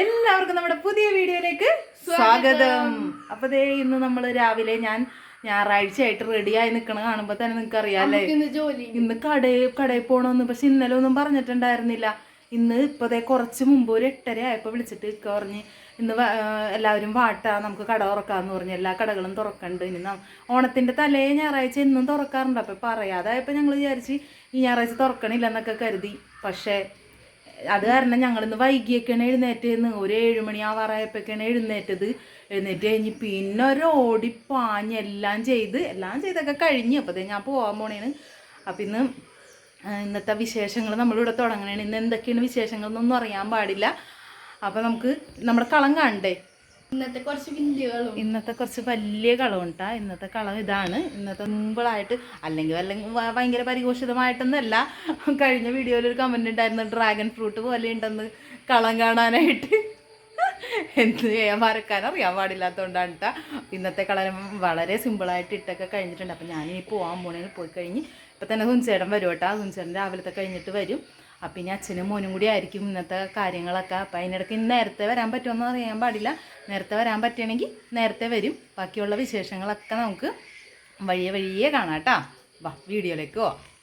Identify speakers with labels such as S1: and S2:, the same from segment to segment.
S1: എല്ലാവർക്കും നമ്മുടെ പുതിയ വീഡിയോയിലേക്ക് സ്വാഗതം. അപ്പൊ ദേ ഇന്ന് നമ്മൾ രാവിലെ ഞാൻ ഞായറാഴ്ച ആയിട്ട് റെഡിയായി നിക്കണ കാണുമ്പോ തന്നെ നിങ്ങക്ക് അറിയാല്ലേ
S2: ഇന്ന്
S1: കടയിൽ കടയിൽ പോണോന്ന് പക്ഷെ ഇന്നലെ ഒന്നും പറഞ്ഞിട്ടുണ്ടായിരുന്നില്ല. ഇന്ന് ഇപ്പൊ ദേ കുറച്ച് മുമ്പ് ഒരു എട്ടര ആയപ്പോ വിളിച്ചിട്ട് ഇക്ക പറഞ്ഞ് ഇന്ന് എല്ലാവരും വാട്ടാ നമുക്ക് കട തുറക്കാന്ന് പറഞ്ഞു. എല്ലാ കടകളും തുറക്കണ്ട്. ഇനി ഓണത്തിന്റെ തലേ ഞായറാഴ്ച ഇന്നും തുറക്കാറുണ്ട്. അപ്പൊ പറയാതായപ്പോ ഞങ്ങൾ വിചാരിച്ച് ഈ ഞായറാഴ്ച തുറക്കണില്ലെന്നൊക്കെ കരുതി. പക്ഷേ അത് കാരണം ഞങ്ങളിന്ന് വൈകിയൊക്കെയാണ് എഴുന്നേറ്റേന്ന് ഒരു ഏഴുമണി ആവാറായപ്പോഴൊക്കെയാണ് എഴുന്നേറ്റത്. എഴുന്നേറ്റ് കഴിഞ്ഞ് പിന്നെ ഒരു ഓടി പാഞ്ഞ് എല്ലാം ചെയ്ത് എല്ലാം ചെയ്തൊക്കെ കഴിഞ്ഞ്. അപ്പോഴത്തേ ഞാൻ പോകാൻ പോണേന് അപ്പം ഇന്ന് ഇന്നത്തെ വിശേഷങ്ങൾ നമ്മളിവിടെ തുടങ്ങണേണ്. ഇന്ന് എന്തൊക്കെയാണ് വിശേഷങ്ങൾ എന്നൊന്നും അറിയാൻ പാടില്ല. അപ്പം നമുക്ക് നമ്മുടെ കളം കാണണ്ടേ?
S2: ഇന്നത്തെ കുറച്ച് വലിയ
S1: ഇന്നത്തെ കുറച്ച് വലിയ കളമുണ്ടാ ഇന്നത്തെ കളവ് ഇതാണ്. ഇന്നത്തെ മുമ്പിളായിട്ട് അല്ലെങ്കിൽ അല്ലെങ്കിൽ ഭയങ്കര പരിഘോഷിതമായിട്ടൊന്നല്ല കഴിഞ്ഞ വീഡിയോയിൽ ഒരു കമന്റ് ഉണ്ടായിരുന്നു ഡ്രാഗൺ ഫ്രൂട്ട് പോലെ ഉണ്ടെന്ന് കളം കാണാനായിട്ട്. എന്ത് ചെയ്യാൻ വരക്കാൻ അറിയാൻ പാടില്ലാത്തതുകൊണ്ടാണ് കേട്ടോ ഇന്നത്തെ കളരം വളരെ സിമ്പിളായിട്ട് ഇട്ടൊക്കെ കഴിഞ്ഞിട്ടുണ്ട്. അപ്പം ഞാനിനി പോകാൻ പോണേ പോയി കഴിഞ്ഞ് ഇപ്പം തന്നെ ഹുൻസേടം വരും കേട്ടോ ഹുൻസേടം രാവിലത്തെ കഴിഞ്ഞിട്ട് വരും. അപ്പം ഇനി അച്ഛനും മോനും കൂടി ആയിരിക്കും ഇന്നത്തെ കാര്യങ്ങളൊക്കെ. അപ്പം അതിനിടയ്ക്ക് ഇന്ന് നേരത്തെ വരാൻ പറ്റുമെന്ന് അറിയാൻ പാടില്ല. നേരത്തെ വരാൻ പറ്റുകയാണെങ്കിൽ നേരത്തെ വരും. ബാക്കിയുള്ള വിശേഷങ്ങളൊക്കെ നമുക്ക് വഴിയെ വഴിയെ കാണാം കേട്ടോ. വാ വീഡിയോയിലേക്ക് പോവാം.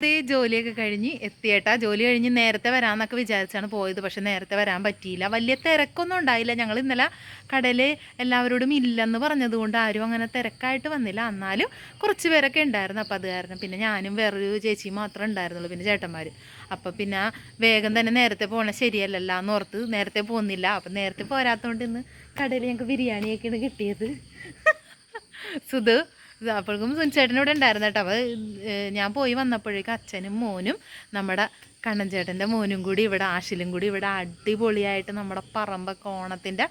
S1: അതേ ജോലിയൊക്കെ കഴിഞ്ഞ് എത്തിയേട്ടാ ജോലി കഴിഞ്ഞ് നേരത്തെ വരാമെന്നൊക്കെ വിചാരിച്ചാണ് പോയത്. പക്ഷെ നേരത്തെ വരാൻ പറ്റിയില്ല. വലിയ തിരക്കൊന്നും ഉണ്ടായില്ല. ഞങ്ങൾ ഇന്നലെ കടയിൽ എല്ലാവരോടും ഇല്ലെന്ന് പറഞ്ഞതുകൊണ്ട് ആരും അങ്ങനെ തിരക്കായിട്ട് വന്നില്ല. എന്നാലും കുറച്ച് പേരൊക്കെ ഉണ്ടായിരുന്നു. അപ്പോൾ അത് കാരണം പിന്നെ ഞാനും വേറൊരു ചേച്ചി മാത്രമേ ഉണ്ടായിരുന്നുള്ളൂ. പിന്നെ ചേട്ടന്മാർ അപ്പോൾ പിന്നെ വേഗം തന്നെ നേരത്തെ പോകണം. ശരിയല്ലല്ല എന്ന് ഓർത്ത് നേരത്തെ പോകുന്നില്ല അപ്പം നേരത്തെ പോരാത്തതുകൊണ്ട് ഇന്ന് കടയിൽ ഞങ്ങൾക്ക് ബിരിയാണിയൊക്കെയാണ് കിട്ടിയത്. സുധു അപ്പോഴേക്കും ഇവിടെ ഉണ്ടായിരുന്നു കേട്ടോ. അപ്പോൾ ഞാൻ പോയി വന്നപ്പോഴേക്കും അച്ഛനും മോനും നമ്മുടെ കണ്ണൻ ചേട്ടന്റെ മോനും കൂടി ഇവിടെ ആശിലും കൂടി ഇവിടെ അടിപൊളിയായിട്ട് നമ്മുടെ പറമ്പൊക്കെ ഓണത്തിന്റെ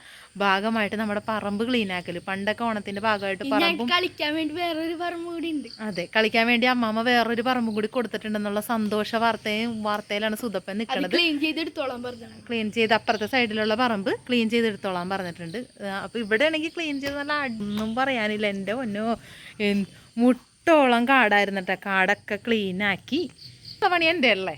S1: ഭാഗമായിട്ട് നമ്മുടെ പറമ്പ് ക്ലീൻ ആക്കൽ. പണ്ടൊക്കെ ഓണത്തിന്റെ ഭാഗമായിട്ട് പറമ്പും
S2: കളിക്കാൻ വേണ്ടി വേറൊരു പറമ്പ് കൂടി ഉണ്ട്.
S1: അതെ കളിക്കാൻ വേണ്ടി അമ്മാമ്മ വേറൊരു പറമ്പും കൂടി കൊടുത്തിട്ടുണ്ടെന്നുള്ള സന്തോഷ വാർത്തയും വാർത്തയിലാണ്
S2: സുതപ്പൻ
S1: നിൽക്കുന്നത്
S2: ക്ലീൻ ചെയ്തെടുത്തോളാം പറഞ്ഞു
S1: ക്ലീൻ ചെയ്ത് അപ്പുറത്തെ സൈഡിലുള്ള പറമ്പ് ക്ലീൻ ചെയ്തെടുത്തോളാൻ പറഞ്ഞിട്ടുണ്ട്. അപ്പോൾ ഇവിടെ ആണെങ്കിൽ ക്ലീൻ ചെയ്ത് നല്ല ഒന്നും പറയാനില്ല. എന്റെ ഒന്നോ മുട്ടോളം കാടായിരുന്നു കേട്ടോ കാടൊക്കെ ക്ലീനാക്കി പണി എന്റെ അല്ലേ?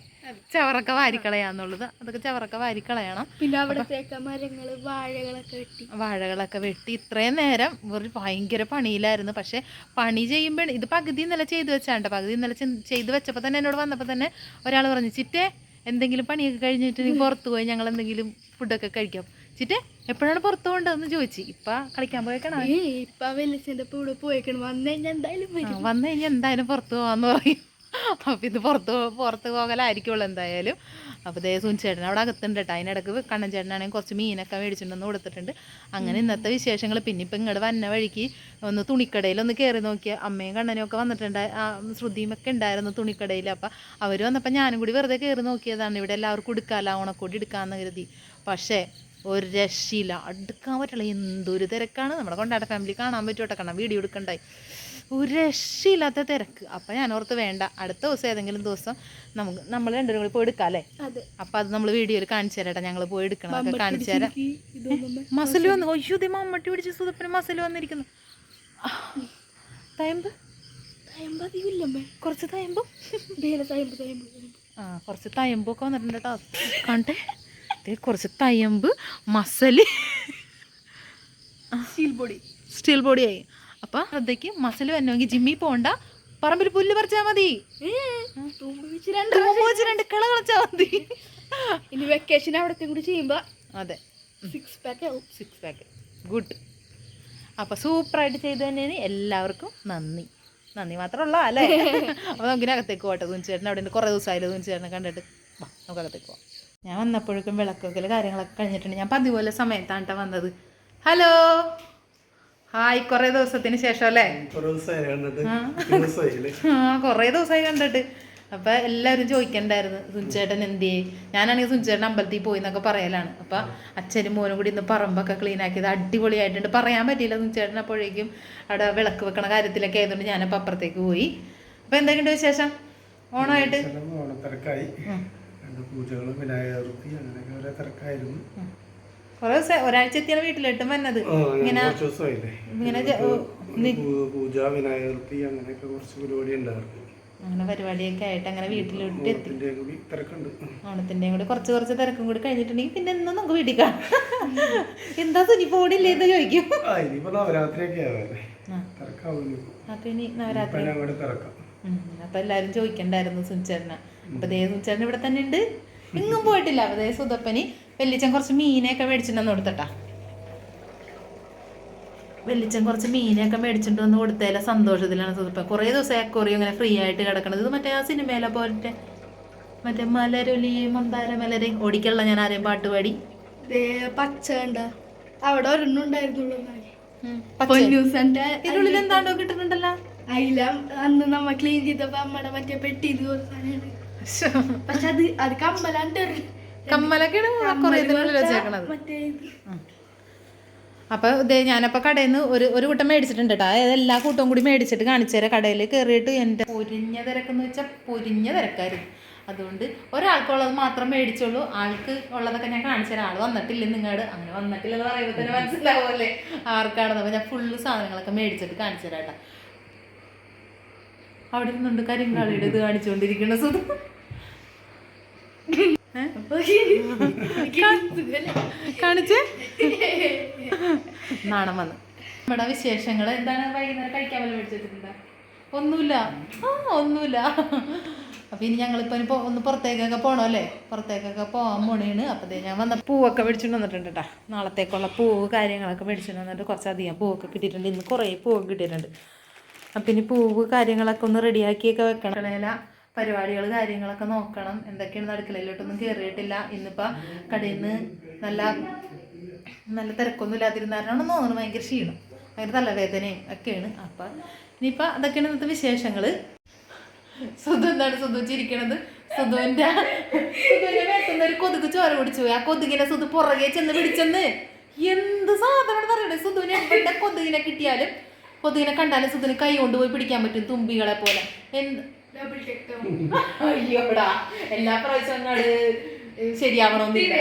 S1: ചവറൊക്കെ വാരിക്കളയാന്നുള്ളത്. അതൊക്കെ ചവറൊക്കെ വാരിക്കളയണം.
S2: പിന്നെ അവിടത്തേക്ക് മരങ്ങൾ വാഴകളൊക്കെ വെട്ടി.
S1: വാഴകളൊക്കെ വെട്ടി. ഇത്രയും നേരം ഒരു ഭയങ്കര പണിയിലായിരുന്നു. പക്ഷെ പണി ചെയ്യുമ്പോൾ ഇത് പകുതി ഇന്നലെ ചെയ്തു വെച്ചാണ്ട്. പകുതി ഇന്നലെ ചെയ്തു വെച്ചപ്പോൾ തന്നെ എന്നോട് വന്നപ്പോൾ തന്നെ ഒരാൾ പറഞ്ഞു ചിറ്റേ എന്തെങ്കിലും പണിയൊക്കെ കഴിഞ്ഞിട്ട് നീ പുറത്ത് പോയി ഞങ്ങൾ എന്തെങ്കിലും ഫുഡൊക്കെ കഴിക്കാം. ചിറ്റേ എപ്പോഴാണ് പുറത്ത് പോകേണ്ടതെന്ന് ചോദിച്ചു. ഇപ്പൊ കളിക്കാൻ പോയേക്കണോ?
S2: ഇപ്പൊ വലിയ കൂടെ പോയേക്കണം. വന്നു കഴിഞ്ഞാൽ എന്തായാലും
S1: വന്നു കഴിഞ്ഞാൽ എന്തായാലും പുറത്ത് പോകാന്ന് പറയും. അപ്പം ഇത് പുറത്ത് പുറത്ത് പോകലായിരിക്കുള്ളൂ എന്തായാലും. അപ്പോൾ ദേ സുനിച്ചേട്ടൻ അവിടെ അകത്തുണ്ട് കേട്ടോ അതിനിടക്ക് കണ്ണൻ ചേട്ടനാണെങ്കിൽ കുറച്ച് മീനൊക്കെ മേടിച്ചിട്ടുണ്ടെന്ന് കൊടുത്തിട്ടുണ്ട്. അങ്ങനെ ഇന്നത്തെ വിശേഷങ്ങൾ പിന്നെ ഇപ്പം ഇങ്ങോട്ട് വന്ന വഴിക്ക് ഒന്ന് തുണിക്കടയിൽ ഒന്ന് കയറി നോക്കിയ. അമ്മയും കണ്ണനും ഒക്കെ വന്നിട്ടുണ്ട്. ആ ശ്രുതിയും ഒക്കെ ഉണ്ടായിരുന്നു തുണിക്കടയിൽ. അപ്പം അവർ വന്നപ്പോൾ ഞാനും കൂടി വെറുതെ കയറി നോക്കിയതാണ്. ഇവിടെ എല്ലാവർക്കും എടുക്കാമല്ലോ ഓണക്കോടി എടുക്കാമെന്ന് കരുതി. പക്ഷേ ഒരു രക്ഷയില്ല. അടുക്കാൻ പറ്റില്ല. എന്തൊരു തിരക്കാണ്. നമ്മളെ കൊണ്ടാട്ട ഫാമിലി കാണാൻ പറ്റുമോട്ടെ കാണാം വീഡിയോ എടുക്കണ്ടായി. ഒരു രക്ഷയില്ലാത്ത തിരക്ക്. അപ്പം ഞാൻ ഓർത്ത് വേണ്ട. അടുത്ത ദിവസം ഏതെങ്കിലും ദിവസം നമുക്ക് നമ്മൾ രണ്ടുപേരും കൂടി പോയി എടുക്കാം അല്ലേ? അപ്പം അത് നമ്മൾ വീഡിയോയിൽ കാണിച്ചു തരാം ഞങ്ങൾ പോയി എടുക്കണം. അതൊക്കെ കാണിച്ചു തരാം. മസിൽ വന്നു. ഒയ്യോ ദേ മമ്മട്ടി പിടിച്ച് സുതപ്പിന് മസിൽ വന്നിരിക്കുന്നു. തയമ്പ്? കുറച്ച് തയമ്പ്. ആ കുറച്ച് തയമ്പൊക്കെ വന്നിട്ടുണ്ട് കേട്ടോ കണ്ടേ ദേ കുറച്ച് തയമ്പ് മസൽ.
S2: സ്റ്റീൽ ബോഡി
S1: സ്റ്റീൽ ബോഡിയായി അപ്പം ശ്രദ്ധയ്ക്ക് മസൽ വരണമെങ്കിൽ ജിമ്മി പോണ്ട പറമ്പിൽ പുല്ല് പറിച്ചാ മതി.
S2: രണ്ട്
S1: കിള കളിച്ചാൽ മതി.
S2: ഇനി വെക്കേഷൻ അവിടത്തെ കൂടി ചെയ്യുമ്പോ
S1: അതെ.
S2: സിക്സ് പാക്ക് ആവും.
S1: സിക്സ് പാക്ക് ഗുഡ് അപ്പോൾ സൂപ്പറായിട്ട് ചെയ്തു തന്നെയാണ് എല്ലാവർക്കും നന്ദി. നന്ദി മാത്രമല്ല അല്ലേ? അപ്പോൾ നമുക്കിനകത്തേക്ക് പോട്ടെ തുഞ്ചേട്ടൻ അവിടെ കുറേ ദിവസമായില്ല തുഞ്ചേട്ടനെ കണ്ടിട്ട്. വാ നമുക്ക് അകത്തേക്ക് പോവാം. ഞാൻ വന്നപ്പോഴേക്കും വിളക്കൊക്കെ കാര്യങ്ങളൊക്കെ കഴിഞ്ഞിട്ടുണ്ട്. ഞാൻ പതിപോലെ സമയത്താണ് കേട്ടോ വന്നത്. ഹലോ? ഹായ് കുറേ ദിവസത്തിന് ശേഷം അല്ലേ? ആ. കുറേ ദിവസമായി കണ്ടിട്ട്. അപ്പം എല്ലാവരും ചോദിക്കണ്ടായിരുന്നു സുഞ്ചേട്ടൻ എന്തിയേ? ഞാനാണെങ്കിൽ സുഞ്ചേട്ടൻ അമ്പലത്തിൽ പോയി എന്നൊക്കെ പറയലാണ്. അപ്പം അച്ഛനും മോനും കൂടി ഇന്ന് പറമ്പൊക്കെ ക്ലീൻ ആക്കിയത് അടിപൊളിയായിട്ടുണ്ട്. പറയാൻ പറ്റിയില്ല സുഞ്ചേട്ടൻ അപ്പോഴേക്കും അവിടെ വിളക്ക് വെക്കണ കാര്യത്തിലൊക്കെ ആയതുകൊണ്ട് ഞാനപ്പോൾ അപ്പുറത്തേക്ക് പോയി. അപ്പം എന്തൊക്കെയുണ്ട് വിശേഷം? ഓണമായിട്ട്
S3: ഓണത്തിരക്കായി. രണ്ട് പൂജകളും വിനായകർത്തി അങ്ങനെയൊക്കെ ഓരോ തിരക്കായിരുന്നു.
S1: കുറേ ദിവസം ഒരാഴ്ച എത്തിയാണ് വീട്ടിലിട്ടും വന്നത്. ഇങ്ങനെ
S3: പൂജ അങ്ങനെയൊക്കെ കുറച്ച് പരിപാടി ഉണ്ടായിരുന്നു.
S1: അങ്ങനെ പരിപാടിയൊക്കെ ആയിട്ട് അങ്ങനെ വീട്ടിലോട്ട് എത്തി.
S3: കൂടി
S1: കുറച്ച് കുറച്ച് തിരക്കും കൂടി കഴിഞ്ഞിട്ടുണ്ടെങ്കിൽ പിന്നെ എന്നും നമുക്ക് വീട്ടിൽ കാണാം. എന്താ സുനി പോടില്ലേ എന്ന് ചോദിക്കും. അപ്പൊ ഇനി നവരാത്രി. അപ്പൊ എല്ലാരും ചോദിക്കണ്ടായിരുന്നു സുനിച്ചേട്ടനെ. അപ്പൊ ദേ സുനിച്ചേട്ടൻ ഇവിടെ തന്നെ ഉണ്ട്. എങ്ങും പോയിട്ടില്ല. അപ്പൊ ദേ സുതപ്പനി വെല്ലിച്ചൻ കുറച്ച് മീനെയൊക്കെ മേടിച്ചിട്ടുണ്ടെന്ന് കൊടുത്തട്ടാ. വെല്ലിച്ചൻ കുറച്ച് മീനെയൊക്കെ മേടിച്ചിട്ട് വന്ന് കൊടുത്തതിലെ സന്തോഷത്തിലാണ് സുതപ്പൻ കുറേ ദിവസം അക്കോറിയും ഇങ്ങനെ ഫ്രീ ആയിട്ട് കിടക്കണത്. ഇത് മറ്റേ ആ സിനിമയിലെ പോലത്തെ മറ്റേ മലരൊലി മന്ദാര മലരെ ഓടിക്കള്ള ഞാൻ ആരെയും പാട്ട് പാടി.
S2: പച്ച അവിടെ ഒരെണ്ണം ഉണ്ടായിരുന്നുള്ളൂ
S1: എന്താണ്ടോ കിട്ടുന്നുണ്ടല്ലോ?
S2: അയില. അന്ന് നമ്മ ക്ലീൻ ചെയ്തപ്പോ അമ്മയുടെ മറ്റേ പെട്ടി പക്ഷെ അത് അത് കമ്പലാണ്ട്
S1: കമ്മലൊക്കെയാണ് കുറേ ഇതിനുള്ളിൽ വെച്ചേക്കണത്.
S2: മറ്റേ ഇത്.
S1: അപ്പോൾ ഇതേ ഞാനപ്പോൾ കടയിൽ നിന്ന് ഒരു ഒരു കൂട്ടം മേടിച്ചിട്ടുണ്ട് കേട്ടോ അതായത് എല്ലാ കൂട്ടവും കൂടി മേടിച്ചിട്ട് കാണിച്ചു തരാം കടയിൽ കയറിയിട്ട് എന്റെ പൊരിഞ്ഞ തിരക്കെന്ന് വെച്ചാൽ പൊരിഞ്ഞ തിരക്കായിരുന്നു. അതുകൊണ്ട് ഒരാൾക്കുള്ളത് മാത്രം മേടിച്ചോളൂ. ആൾക്ക് ഉള്ളതൊക്കെ ഞാൻ കാണിച്ചു തരാം ആൾ വന്നിട്ടില്ല നിങ്ങട് അങ്ങനെ വന്നിട്ടില്ലെന്ന് പറയുമ്പോൾ തന്നെ മനസ്സിലാവുമല്ലേ ആർക്കാണെന്ന്. അപ്പോൾ ഞാൻ ഫുള്ള് സാധനങ്ങളൊക്കെ മേടിച്ചിട്ട് കാണിച്ചു തരാം കേട്ടോ അവിടെ ഇരുന്നുണ്ട് കരിങ്കാളിയുടെ ഇത് കാണിച്ചുകൊണ്ടിരിക്കുന്ന
S2: അപ്പൊ
S1: കാണിച്ചേ? നാണം വന്ന്. നമ്മുടെ വിശേഷങ്ങൾ എന്താണ്? വൈകുന്നേരം കഴിക്കാൻ വല്ല മേടിച്ചിട്ടുണ്ടോ? ഒന്നുമില്ല. ആ ഒന്നുമില്ല. അപ്പം ഇനി ഞങ്ങളിപ്പോൾ ഇനി ഒന്ന് പുറത്തേക്കൊക്കെ പോകണം അല്ലേ? പുറത്തേക്കൊക്കെ പോകാൻ പോണേണ്. അപ്പം ഞാൻ വന്ന പൂവൊക്കെ മേടിച്ചിട്ട് വന്നിട്ടുണ്ട് കേട്ടോ നാളത്തേക്കുള്ള പൂവ് കാര്യങ്ങളൊക്കെ മേടിച്ചിട്ട് വന്നിട്ട് കുറച്ചധികം പൂവൊക്കെ കിട്ടിയിട്ടുണ്ട്. ഇന്ന് കുറേ പൂവൊക്കെ കിട്ടിയിട്ടുണ്ട്. അപ്പം ഇനി പൂവ് കാര്യങ്ങളൊക്കെ ഒന്ന് റെഡിയാക്കിയൊക്കെ വെക്കണം. അടുക്കളയില പരിപാടികൾ കാര്യങ്ങളൊക്കെ നോക്കണം. എന്തൊക്കെയാണ് അടുക്കളയിലോട്ടൊന്നും കയറിയിട്ടില്ല ഇന്നിപ്പോൾ കടയിൽ നിന്ന് നല്ല നല്ല തിരക്കൊന്നും ഇല്ലാതിരുന്നാലാണ് തോന്നുന്നു ഭയങ്കര ക്ഷീണം. ഭയങ്കര തലവേദനയും ഒക്കെയാണ്. അപ്പം ഇനിയിപ്പോൾ അതൊക്കെയാണ് ഇന്നത്തെ വിശേഷങ്ങൾ സുധു എന്താണ് സുധു ചിരിക്കണത്? സുധുവിന്റെ സുധുവിന്റെ ഒരു കൊതുക് ചോര പിടിച്ചു പോയി. ആ കൊതുകിനെ സുധു പുറകെ ചെന്ന് പിടിച്ചെന്ന് എന്ത് സാധനം പറയണേ സുധുവിനെ കൊതുകിനെ കിട്ടിയാലും കൊതുകിനെ കണ്ടാലും സുധുവിന് കൈ കൊണ്ടുപോയി പിടിക്കാൻ പറ്റും തുമ്പികളെ പോലെ. അയ്യോടാ. എല്ലാ പ്രാവശ്യം അങ്ങോട്ട് ശരിയാവണമെന്നില്ല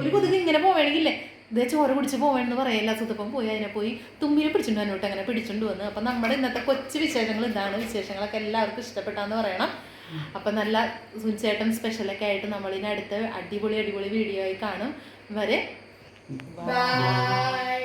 S1: ഒരു കൊതുക് ഇങ്ങനെ പോവേണമെങ്കിലേ ഇതേ ചോര പിടിച്ച് പോവേണ്ടെന്ന് പറയല്ല സുതപ്പം പോയി അതിനെ പോയി തുമ്പിനെ പിടിച്ചിട്ട് വന്നോട്ട് അങ്ങനെ പിടിച്ചോണ്ട് വന്ന്. അപ്പം നമ്മുടെ ഇന്നത്തെ കൊച്ചു വിശേഷങ്ങൾ ഇതാണ്. വിശേഷങ്ങളൊക്കെ എല്ലാവർക്കും ഇഷ്ടപ്പെട്ടാന്ന് പറയണം. അപ്പം നല്ല സുനിച്ചേട്ടൻ സ്പെഷ്യലൊക്കെ ആയിട്ട് നമ്മളിനി അടുത്ത അടിപൊളി അടിപൊളി വീഡിയോ ആയി കാണും. വരെ
S2: ബൈ